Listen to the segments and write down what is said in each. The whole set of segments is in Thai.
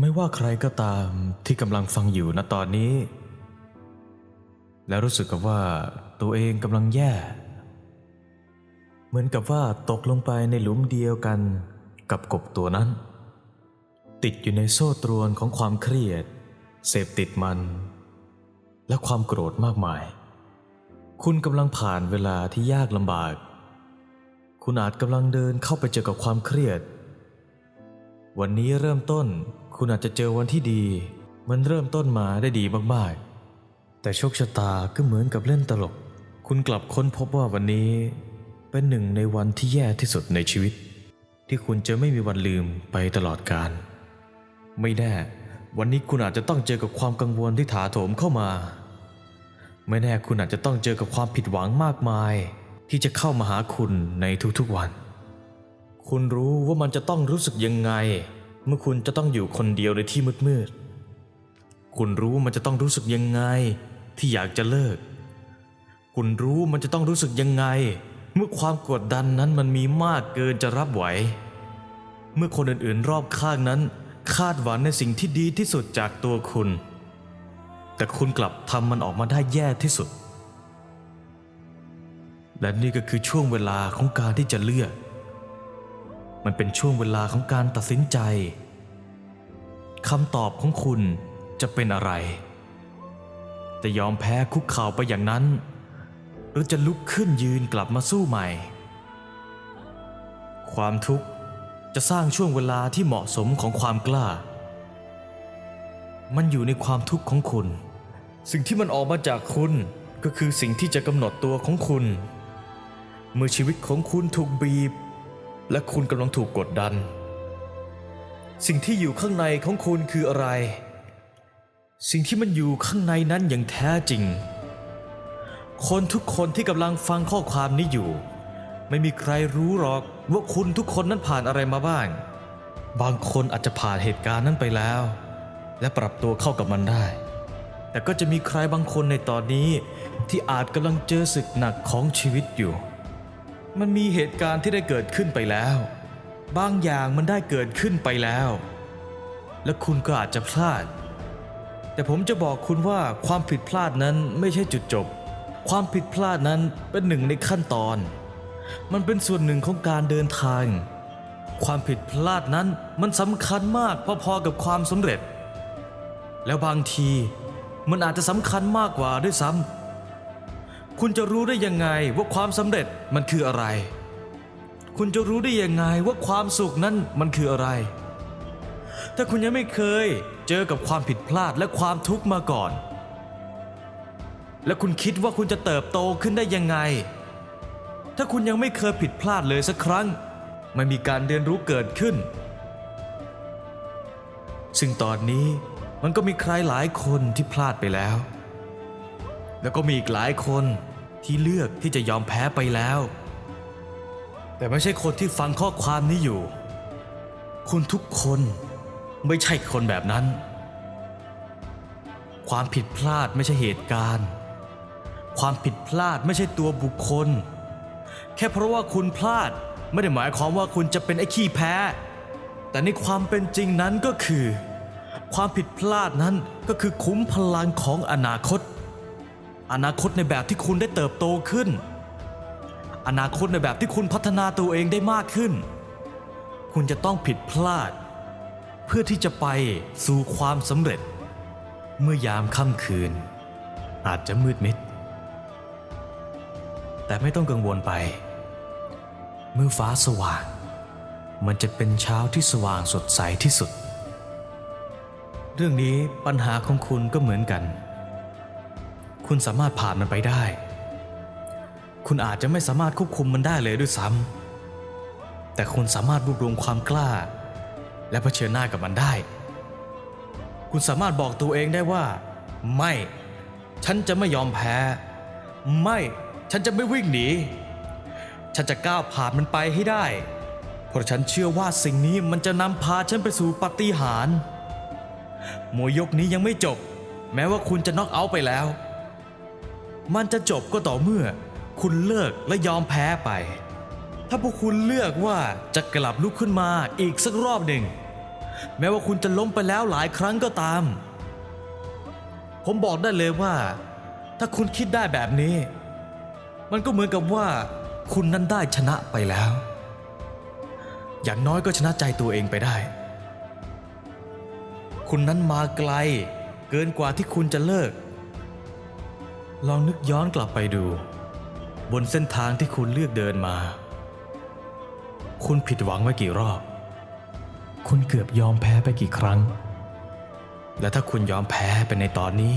ไม่ว่าใครก็ตามที่กำลังฟังอยู่ณตอนนี้ และรู้สึกกับว่าตัวเองกำลังแย่ เหมือนกับว่าตกลงไปในหลุมเดียวกันกับกบตัวนั้น ติดอยู่ในโซ่ตรวนของความเครียด เสพติดมัน และความโกรธมากมาย คุณกำลังผ่านเวลาที่ยากลำบาก คุณอาจกำลังเดินเข้าไปเจอกับความเครียด วันนี้เริ่มต้น คุณอาจจะเจอวันที่ดี มันเริ่มต้นมาได้ดีมากๆ แต่โชคชะตาก็เหมือนกับเล่นตลก คุณกลับค้นพบว่าวันนี้เป็นหนึ่งในวันที่แย่ที่สุดในชีวิต ที่คุณจะไม่มีวันลืมไปตลอดกาลไม่แน่ วันนี้คุณอาจจะต้องเจอกับความกังวลที่ถาโถมเข้ามา ไม่แน่คุณอาจจะต้องเจอกับความผิดหวังมากมาย ที่จะเข้ามาหาคุณในทุกๆวัน คุณรู้ว่ามันจะต้องรู้สึกยังไง เมื่อคุณจะต้องอยู่คนเดียวในที่มืดๆ คุณรู้มันจะต้องรู้สึกยังไง ที่อยากจะเลิก คุณรู้มันจะต้องรู้สึกยังไง เมื่อความกดดันนั้นมันมีมากเกินจะรับไหว เมื่อคนอื่นๆ รอบข้างนั้น คาดหวังในสิ่งที่ดีที่สุดจากตัวคุณ แต่คุณกลับทำมันออกมาได้แย่ที่สุด และนี่ก็คือช่วงเวลาของการที่จะเลือกมันเป็นช่วงเวลาของการตัดสินใจ คำตอบของคุณจะเป็นอะไร จะยอมแพ้คุกเข่าไปอย่างนั้น หรือจะลุกขึ้นยืนกลับมาสู้ใหม่ ความทุกข์จะสร้างช่วงเวลาที่เหมาะสมของความกล้า มันอยู่ในความทุกข์ของคุณ สิ่งที่มันออกมาจากคุณก็คือสิ่งที่จะกำหนดตัวของคุณ เมื่อชีวิตของคุณถูกบีบ และคุณกำลังถูกกดดัน สิ่งที่อยู่ข้างในของคุณคืออะไร สิ่งที่มันอยู่ข้างในนั้นอย่างแท้จริง คนทุกคนที่กำลังฟังข้อความนี้อยู่ ไม่มีใครรู้หรอกว่าคุณทุกคนนั้นผ่านอะไรมาบ้าง บางคนอาจจะผ่านเหตุการณ์นั้นไปแล้ว และปรับตัวเข้ากับมันได้ แต่ก็จะมีใครบางคนในตอนนี้ที่อาจกำลังเจอศึกหนักของชีวิตอยู่ มันมีเหตุการณ์ที่ได้เกิดขึ้นไปแล้ว บางอย่างมันได้เกิดขึ้นไปแล้ว และคุณก็อาจจะพลาด แต่ผมจะบอกคุณว่าความผิดพลาดนั้นไม่ใช่จุดจบ ความผิดพลาดนั้นเป็นหนึ่งในขั้นตอน มันเป็นส่วนหนึ่งของการเดินทาง ความผิดพลาดนั้นมันสำคัญมากพอๆกับความสำเร็จ แล้วบางทีมันอาจจะสำคัญมากกว่าด้วยซ้ำคุณจะรู้ได้ยังไงว่าความสำเร็จมันคืออะไร คุณจะรู้ได้ยังไงว่าความสุขนั้นมันคืออะไร ถ้าคุณยังไม่เคยเจอกับความผิดพลาดและความทุกข์มาก่อน และคุณคิดว่าคุณจะเติบโตขึ้นได้ยังไง ถ้าคุณยังไม่เคยผิดพลาดเลยสักครั้ง ไม่มีการเรียนรู้เกิดขึ้น ซึ่งตอนนี้มันก็มีใครหลายคนที่พลาดไปแล้ว แล้วก็มีอีกหลายคนที่เลือกที่จะยอมแพ้ไปแล้ว แต่ไม่ใช่คนที่ฟังข้อความนี้อยู่ คุณทุกคนไม่ใช่คนแบบนั้น ความผิดพลาดไม่ใช่เหตุการณ์ ความผิดพลาดไม่ใช่ตัวบุคคล แค่เพราะว่าคุณพลาดไม่ได้หมายความว่าคุณจะเป็นไอ้ขี้แพ้ แต่ในความเป็นจริงนั้นก็คือ ความผิดพลาดนั้นก็คือคุ้มพลังของอนาคต อนาคตในแบบที่คุณได้เติบโตขึ้น อนาคตในแบบที่คุณพัฒนาตัวเองได้มากขึ้น คุณจะต้องผิดพลาด เพื่อที่จะไปสู่ความสำเร็จ เมื่อยามค่ำคืน อาจจะมืดมิด แต่ไม่ต้องกังวลไป เมื่อฟ้าสว่าง มันจะเป็นเช้าที่สว่างสดใสที่สุด เรื่องนี้ปัญหาของคุณก็เหมือนกัน คุณสามารถผ่านมันไปได้ คุณอาจจะไม่สามารถควบคุมมันได้เลยด้วยซ้ำแต่คุณสามารถรวบรวมความกล้า และเผชิญหน้ากับมันได้ คุณสามารถบอกตัวเองได้ว่า ไม่ ฉันจะไม่ยอมแพ้ ไม่ ฉันจะไม่วิ่งหนี ฉันจะก้าวผ่านมันไปให้ได้ เพราะฉันเชื่อว่าสิ่งนี้มันจะนำพาฉันไปสู่ปาฏิหาริย์มวยยกนี้ยังไม่จบ แม้ว่าคุณจะน็อกเอาท์ไปแล้ว มันจะจบก็ต่อเมื่อ คุณเลิกและยอมแพ้ไป ถ้าพวกคุณเลือกว่าจะกลับลุกขึ้นมาอีกสักรอบหนึ่ง แม้ว่าคุณจะล้มไปแล้วหลายครั้งก็ตาม ผมบอกได้เลยว่า ถ้าคุณคิดได้แบบนี้ มันก็เหมือนกับว่าคุณนั้นได้ชนะไปแล้ว อย่างน้อยก็ชนะใจตัวเองไปได้ คุณนั้นมาไกล เกินกว่าที่คุณจะเลิก ลองนึกย้อนกลับไปดู บนเส้นทางที่คุณเลือกเดินมา คุณผิดหวังไว้กี่รอบ คุณเกือบยอมแพ้ไปกี่ครั้ง และถ้าคุณยอมแพ้ไปในตอนนี้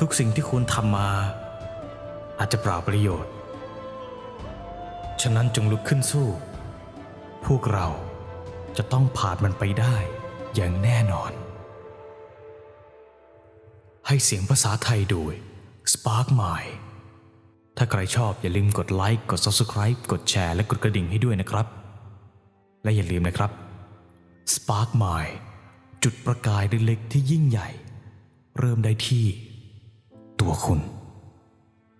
ทุกสิ่งที่คุณทำมา อาจจะเปล่าประโยชน์ ฉะนั้นจงลุกขึ้นสู้ พวกเราจะต้องผ่านมันไปได้อย่างแน่นอน ให้เสียงภาษาไทยโดย Spark Mind ถ้าใครชอบอย่าลืมกดไลค์ กด Subscribe กดแชร์ และกดกระดิ่งให้ด้วยนะครับ และอย่าลืมนะครับ Spark Mind จุดประกายเล็กๆที่ยิ่งใหญ่ เริ่มได้ที่ ตัวคุณ